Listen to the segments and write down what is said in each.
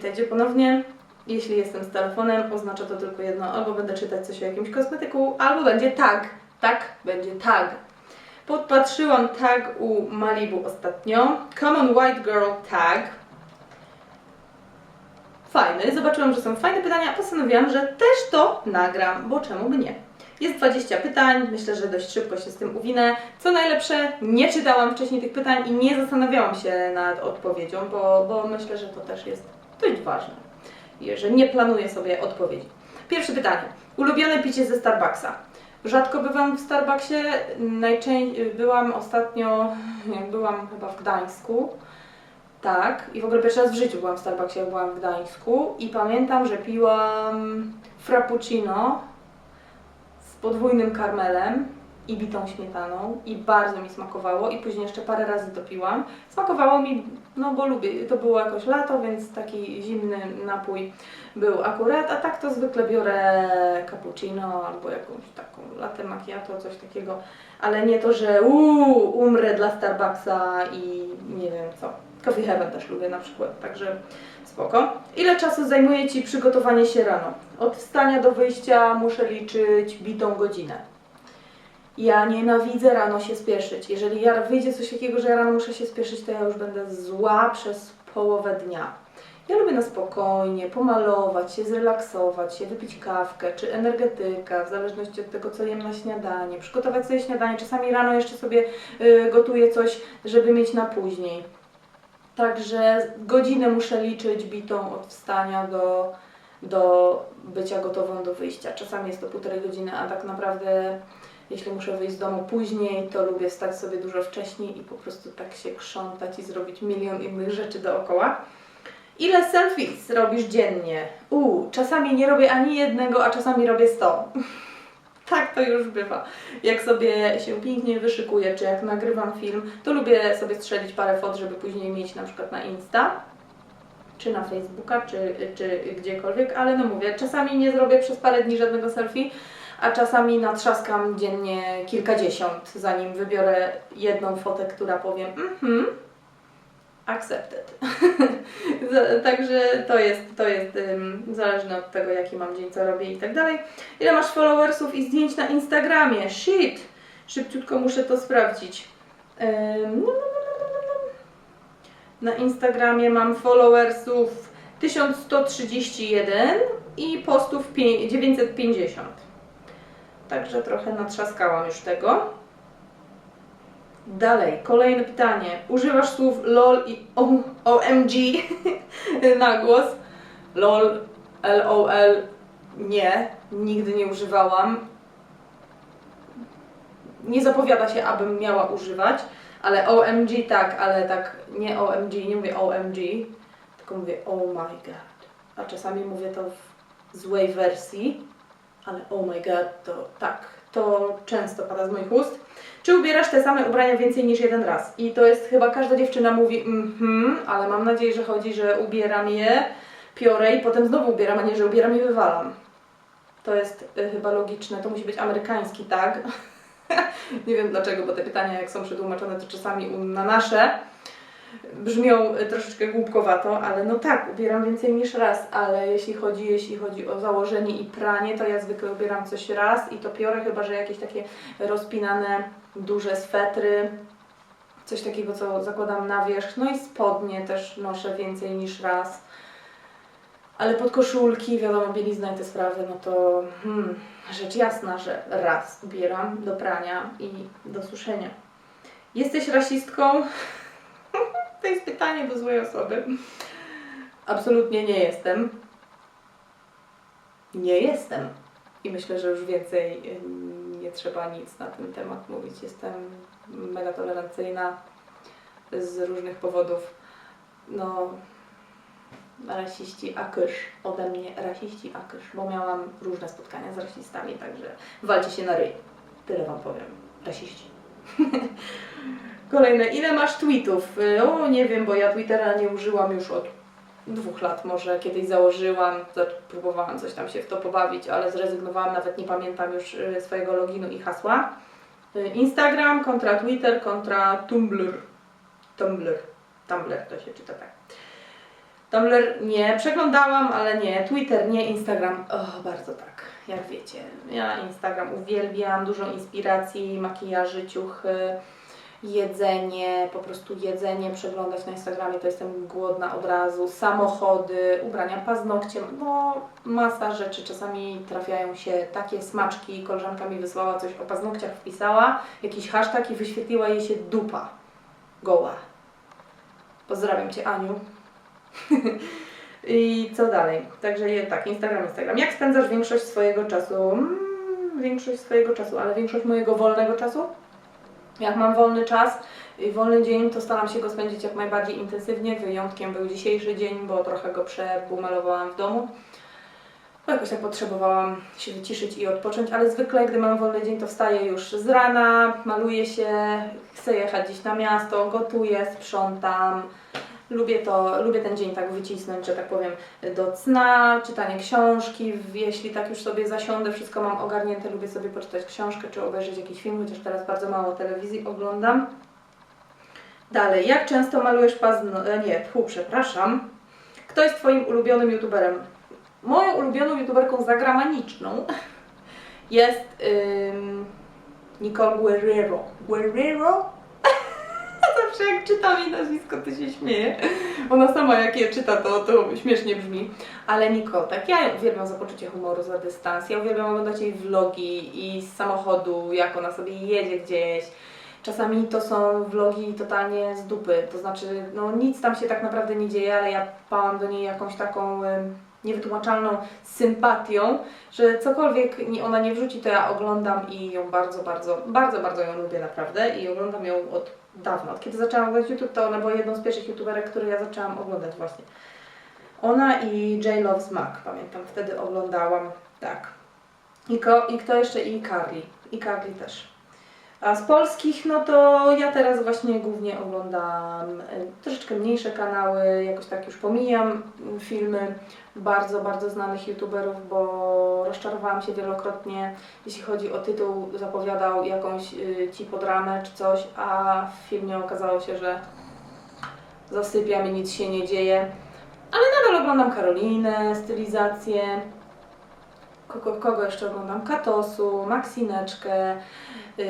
Witajcie ponownie. Jeśli jestem z telefonem, oznacza to tylko jedno, albo będę czytać coś o jakimś kosmetyku, albo będzie tag. Tak, będzie tag. Podpatrzyłam tag u Malibu ostatnio. Common White Girl Tag. Fajny. Zobaczyłam, że są fajne pytania. Postanowiłam, że też to nagram, bo czemu by nie. Jest 20 pytań, myślę, że dość szybko się z tym uwinę. Co najlepsze, nie czytałam wcześniej tych pytań i nie zastanawiałam się nad odpowiedzią, bo, bo myślę, że to też jest dość ważne, że nie planuję sobie odpowiedzi. Pierwsze pytanie. Ulubione picie ze Starbucksa. Rzadko bywam w Starbucksie, najczęściej byłam ostatnio, byłam chyba w Gdańsku, tak, i w ogóle pierwszy raz w życiu byłam w Starbucksie, jak byłam w Gdańsku i pamiętam, że piłam frappuccino z podwójnym karmelem i bitą śmietaną i bardzo mi smakowało i później jeszcze parę razy to piłam. Smakowało mi, no bo lubię, to było jakoś lato, więc taki zimny napój był akurat, a tak to zwykle biorę cappuccino albo jakąś taką latte macchiato, coś takiego, ale nie to, że uuu, umrę dla Starbucksa i nie wiem co. Coffee Heaven też lubię na przykład, także spoko. Ile czasu zajmuje Ci przygotowanie się rano? Od wstania do wyjścia muszę liczyć bitą godzinę. Ja nienawidzę rano się spieszyć. Jeżeli ja wyjdzie coś takiego, że ja rano muszę się spieszyć, to ja już będę zła przez połowę dnia. Ja lubię na spokojnie pomalować się, zrelaksować się, wypić kawkę czy energetyka, w zależności od tego, co jem na śniadanie, przygotować sobie śniadanie. Czasami rano jeszcze sobie y, gotuję coś, żeby mieć na później. Także godzinę muszę liczyć bitą od wstania do, do bycia gotową do wyjścia. Czasami jest to półtorej godziny, a tak naprawdę jeśli muszę wyjść z domu później, to lubię wstać sobie dużo wcześniej i po prostu tak się krzątać i zrobić milion innych rzeczy dookoła. Ile selfies robisz dziennie? Uuu, czasami nie robię ani jednego, a czasami robię 100. tak to już bywa. Jak sobie się pięknie wyszykuję, czy jak nagrywam film, to lubię sobie strzelić parę fot, żeby później mieć na przykład na Insta, czy na Facebooka, czy, czy gdziekolwiek, ale no mówię, czasami nie zrobię przez parę dni żadnego selfie, a czasami natrzaskam dziennie kilkadziesiąt, zanim wybiorę jedną fotę, która powiem mhm, accepted. Także to jest, to jest um, zależne od tego, jaki mam dzień, co robię i tak dalej. Ile masz followersów i zdjęć na Instagramie? Shit! Szybciutko muszę to sprawdzić. No, no, no. Na Instagramie mam followersów 1131 i postów pie- 950. Także trochę natrzaskałam już tego. Dalej, kolejne pytanie. Używasz słów LOL i OMG na głos? LOL, LOL nie, nigdy nie używałam. Nie zapowiada się, abym miała używać, ale OMG tak, ale tak nie OMG, nie mówię OMG, tylko mówię oh my god. A czasami mówię to w złej wersji, ale oh my god to tak, to często pada z moich ust. Czy ubierasz te same ubrania więcej niż jeden raz? I to jest chyba każda dziewczyna mówi mhm, ale mam nadzieję, że chodzi, że ubieram je, piorę i potem znowu ubieram, a nie, że ubieram i wywalam. To jest y, chyba logiczne, to musi być amerykański tag. nie wiem dlaczego, bo te pytania jak są przetłumaczone to czasami na nasze brzmią troszeczkę głupkowato, ale no tak, ubieram więcej niż raz, ale jeśli chodzi, jeśli chodzi o założenie i pranie, to ja zwykle ubieram coś raz i to piorę, chyba że jakieś takie rozpinane, duże swetry, coś takiego, co zakładam na wierzch, no i spodnie też noszę więcej niż raz. Ale podkoszulki, wiadomo, bielizna i te sprawy, no to hmm, rzecz jasna, że raz ubieram do prania i do suszenia. Jesteś rasistką? To jest pytanie do złej osoby. Absolutnie nie jestem. Nie jestem. I myślę, że już więcej y, nie trzeba nic na ten temat mówić. Jestem mega tolerancyjna z różnych powodów. No, rasiści akysz. Ode mnie rasiści akysz, bo miałam różne spotkania z rasistami, także walcie się na ryj. Tyle Wam powiem. Rasiści. Kolejne. Ile masz tweetów? Y, O, nie wiem, bo ja Twittera nie użyłam już od dwóch lat może. Kiedyś założyłam, za- próbowałam coś tam się w to pobawić, ale zrezygnowałam, nawet nie pamiętam już y, swojego loginu i hasła. Y, Instagram kontra Twitter kontra Tumblr. Tumblr. Tumblr to się czyta tak. Tumblr nie, przeglądałam, ale nie. Twitter nie, Instagram, o, bardzo tak, jak wiecie. Ja Instagram uwielbiam, dużo inspiracji, makijaży, ciuchy, jedzenie, po prostu jedzenie, przeglądać na Instagramie, to jestem głodna od razu, samochody, ubrania, paznokcie, no masa rzeczy. Czasami trafiają się takie smaczki, koleżanka mi wysłała coś o paznokciach, wpisała jakiś hashtag i wyświetliła jej się dupa goła. Pozdrawiam Cię, Aniu. I co dalej? Także tak, Instagram, Instagram. Jak spędzasz większość swojego czasu? Mm, większość swojego czasu, ale większość mojego wolnego czasu? Jak mam wolny czas wolny dzień, to staram się go spędzić jak najbardziej intensywnie. Wyjątkiem był dzisiejszy dzień, bo trochę go przebumelowałam w domu. Bo jakoś tak potrzebowałam się wyciszyć i odpocząć, ale zwykle, gdy mam wolny dzień, to wstaję już z rana, maluję się, chcę jechać gdzieś na miasto, gotuję, sprzątam. Lubię to, lubię ten dzień tak wycisnąć, że tak powiem, do cna, czytanie książki, jeśli tak już sobie zasiądę, wszystko mam ogarnięte, lubię sobie poczytać książkę czy obejrzeć jakiś film, chociaż teraz bardzo mało telewizji oglądam. Dalej, jak często malujesz pazno... e, Nie, tchu, przepraszam. Kto jest Twoim ulubionym youtuberem? Moją ulubioną youtuberką zagraniczną jest ym, Nicole Guerrero. Guerrero? Zawsze jak czytam jej nazwisko, to się śmieję. Ona sama jak je czyta, to, to śmiesznie brzmi. Ale Nicole, tak, ja uwielbiam za poczucie humoru, za dystans. Ja uwielbiam oglądać jej vlogi i z samochodu, jak ona sobie jedzie gdzieś. Czasami to są vlogi totalnie z dupy, to znaczy, no nic tam się tak naprawdę nie dzieje, ale ja pałam do niej jakąś taką ym, niewytłumaczalną sympatią, że cokolwiek ona nie wrzuci, to ja oglądam i ją bardzo, bardzo, bardzo, bardzo ją lubię naprawdę i oglądam ją od dawna. Od kiedy zaczęłam oglądać YouTube, to ona była jedną z pierwszych youtuberek, które ja zaczęłam oglądać właśnie. Ona i J Loves Mac, pamiętam, wtedy oglądałam, tak. I, ko, I kto jeszcze? I Carly. I Carly też. A z polskich, no to ja teraz właśnie głównie oglądam y, troszeczkę mniejsze kanały, jakoś tak już pomijam filmy bardzo, bardzo znanych youtuberów, bo rozczarowałam się wielokrotnie, jeśli chodzi o tytuł, zapowiadał jakąś y, cipodramę czy coś, a w filmie okazało się, że zasypiam i nic się nie dzieje. Ale nadal oglądam Karolinę, stylizację. Kogo, kogo jeszcze oglądam? Katosu, Maksineczkę. Yy,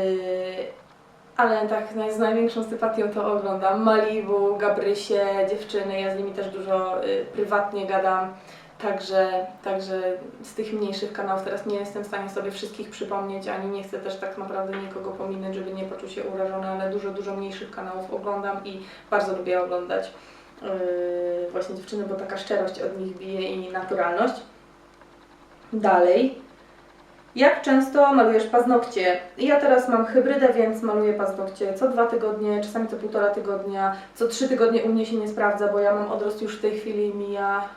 ale tak naj- z największą sympatią to oglądam Malibu, Gabrysie, dziewczyny. Ja z nimi też dużo y, prywatnie gadam. Także, także z tych mniejszych kanałów teraz nie jestem w stanie sobie wszystkich przypomnieć, ani nie chcę też tak naprawdę nikogo pominąć, żeby nie poczuł się urażony, ale dużo, dużo mniejszych kanałów oglądam i bardzo lubię oglądać yy, właśnie dziewczyny, bo taka szczerość od nich bije i naturalność. Dalej. Jak często malujesz paznokcie? Ja teraz mam hybrydę, więc maluję paznokcie co dwa tygodnie, czasami co półtora tygodnia. Co trzy tygodnie u mnie się nie sprawdza, bo ja mam odrost już w tej chwili mija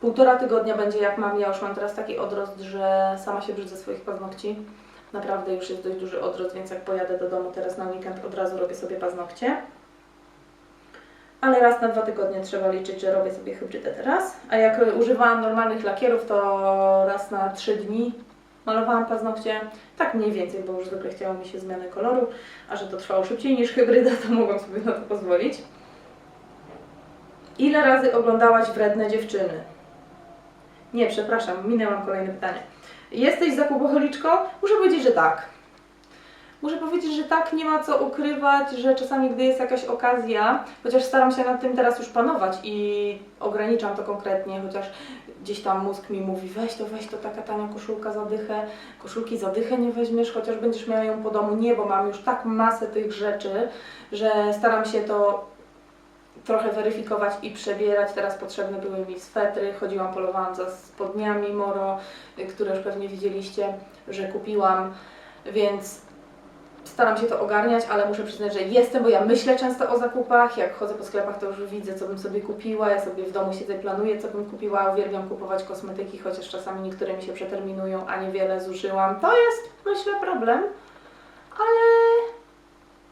półtora tygodnia będzie jak mam. Ja już mam teraz taki odrost, że sama się brzydzę swoich paznokci. Naprawdę już jest dość duży odrost, więc jak pojadę do domu teraz na weekend, od razu robię sobie paznokcie. Ale raz na dwa tygodnie trzeba liczyć, że robię sobie hybrydę teraz. A jak używałam normalnych lakierów, to raz na trzy dni malowałam paznokcie. Tak mniej więcej, bo już zwykle chciało mi się zmiany koloru, a że to trwało szybciej niż hybryda, to mogłam sobie na to pozwolić. Ile razy oglądałaś wredne dziewczyny? Nie, przepraszam, minęłam kolejne pytanie. Jesteś zakupocholiczką? Muszę powiedzieć, że tak. Muszę powiedzieć, że tak, nie ma co ukrywać, że czasami, gdy jest jakaś okazja, chociaż staram się nad tym teraz już panować i ograniczam to konkretnie, chociaż gdzieś tam mózg mi mówi, weź to, weź to, taka tania koszulka za dychę, koszulki za dychę nie weźmiesz, chociaż będziesz miała ją po domu. Nie, bo mam już tak masę tych rzeczy, że staram się to trochę weryfikować i przebierać. Teraz potrzebne były mi swetry, chodziłam, polowałam za spodniami Moro, które już pewnie widzieliście, że kupiłam, więc staram się to ogarniać, ale muszę przyznać, że jestem, bo ja myślę często o zakupach. Jak chodzę po sklepach, to już widzę, co bym sobie kupiła. Ja sobie w domu siedzę i planuję, co bym kupiła. Uwielbiam kupować kosmetyki, chociaż czasami niektóre mi się przeterminują, a niewiele zużyłam. To jest, myślę, problem, ale,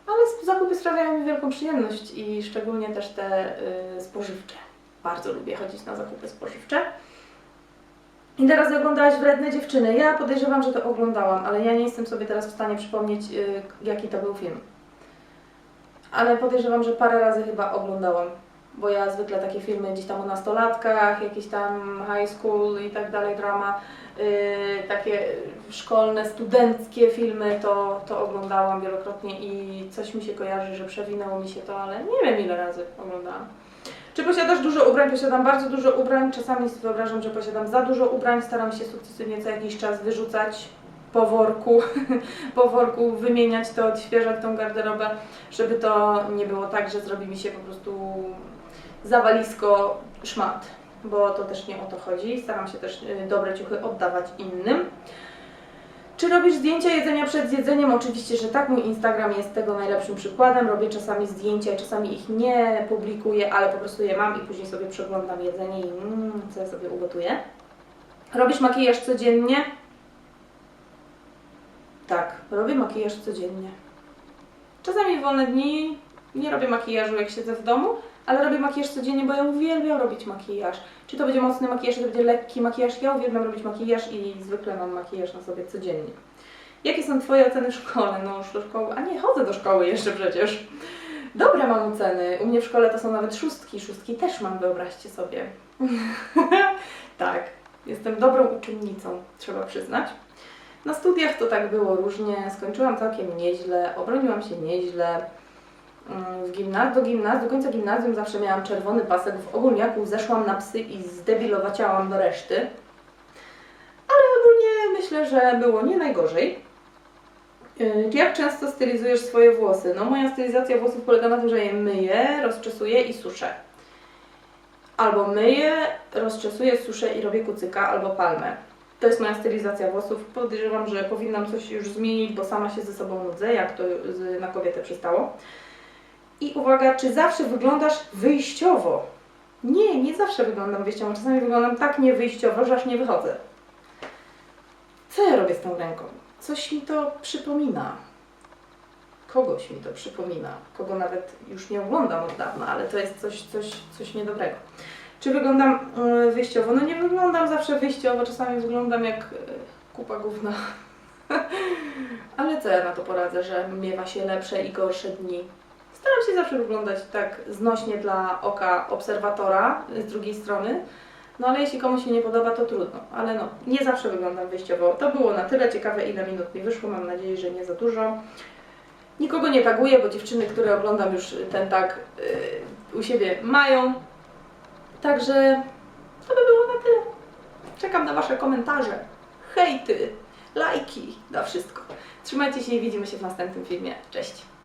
ale zakupy sprawiają mi wielką przyjemność i szczególnie też te y, spożywcze. Bardzo lubię chodzić na zakupy spożywcze. I teraz oglądałaś Wredne Dziewczyny. Ja podejrzewam, że to oglądałam, ale ja nie jestem sobie teraz w stanie przypomnieć, y, jaki to był film. Ale podejrzewam, że parę razy chyba oglądałam. bo ja zwykle takie filmy gdzieś tam o nastolatkach, jakieś tam high school i tak dalej, drama, yy, takie szkolne, studenckie filmy, to, to oglądałam wielokrotnie i coś mi się kojarzy, że przewinęło mi się to, ale nie wiem ile razy oglądałam. Czy posiadasz dużo ubrań? Posiadam bardzo dużo ubrań. Czasami sobie wyobrażam, że posiadam za dużo ubrań. Staram się sukcesywnie co jakiś czas wyrzucać po worku, po worku wymieniać to, odświeżać tą garderobę, żeby to nie było tak, że zrobi mi się po prostu zawalisko szmat, bo to też nie o to chodzi. Staram się też y, dobre ciuchy oddawać innym. Czy robisz zdjęcia jedzenia przed jedzeniem? Oczywiście, że tak. Mój Instagram jest tego najlepszym przykładem. Robię czasami zdjęcia, czasami ich nie publikuję, ale po prostu je mam i później sobie przeglądam jedzenie i mm, co ja sobie ugotuję. Robisz makijaż codziennie? Tak, robię makijaż codziennie. Czasami w wolne dni nie robię makijażu jak siedzę w domu, ale robię makijaż codziennie, bo ja uwielbiam robić makijaż. Czy to będzie mocny makijaż, czy to będzie lekki makijaż, ja uwielbiam robić makijaż i zwykle mam makijaż na sobie codziennie. Jakie są Twoje oceny w szkole? No już do szkoły, a nie, chodzę do szkoły jeszcze przecież. Dobre mam oceny. U mnie w szkole to są nawet szóstki. Szóstki też mam, wyobraźcie sobie. tak, jestem dobrą uczennicą, trzeba przyznać. Na studiach to tak było różnie. Skończyłam całkiem nieźle, obroniłam się nieźle. Mm, W gimnaz- do, gimnaz- do końca gimnazjum zawsze miałam czerwony pasek. W ogólniaku zeszłam na psy i zdebilowaciałam do reszty. Ale ogólnie myślę, że było nie najgorzej. Yy, Jak często stylizujesz swoje włosy? No moja stylizacja włosów polega na tym, że je myję, rozczesuję i suszę. Albo myję, rozczesuję, suszę i robię kucyka albo palmę. To jest moja stylizacja włosów. Podejrzewam, że powinnam coś już zmienić, bo sama się ze sobą nudzę, jak to na kobietę przystało. I uwaga, czy zawsze wyglądasz wyjściowo? Nie, nie zawsze wyglądam wyjściowo. Czasami wyglądam tak niewyjściowo, że aż nie wychodzę. Co ja robię z tą ręką? Coś mi to przypomina. Kogoś mi to przypomina. Kogo nawet już nie oglądam od dawna, ale to jest coś, coś, coś niedobrego. Czy wyglądam y, wyjściowo? No nie wyglądam zawsze wyjściowo, czasami wyglądam jak y, kupa gówna. Ale co ja na to poradzę, że miewa się lepsze i gorsze dni. Staram się zawsze wyglądać tak znośnie dla oka obserwatora z drugiej strony. No ale jeśli komuś się nie podoba, to trudno. Ale no, nie zawsze wyglądam wyjściowo. To było na tyle ciekawe, ile minut mi wyszło. Mam nadzieję, że nie za dużo. Nikogo nie taguję, bo dziewczyny, które oglądam już ten tag yy, u siebie mają. Także to by było na tyle. Czekam na Wasze komentarze, hejty, lajki, na wszystko. Trzymajcie się i widzimy się w następnym filmie. Cześć!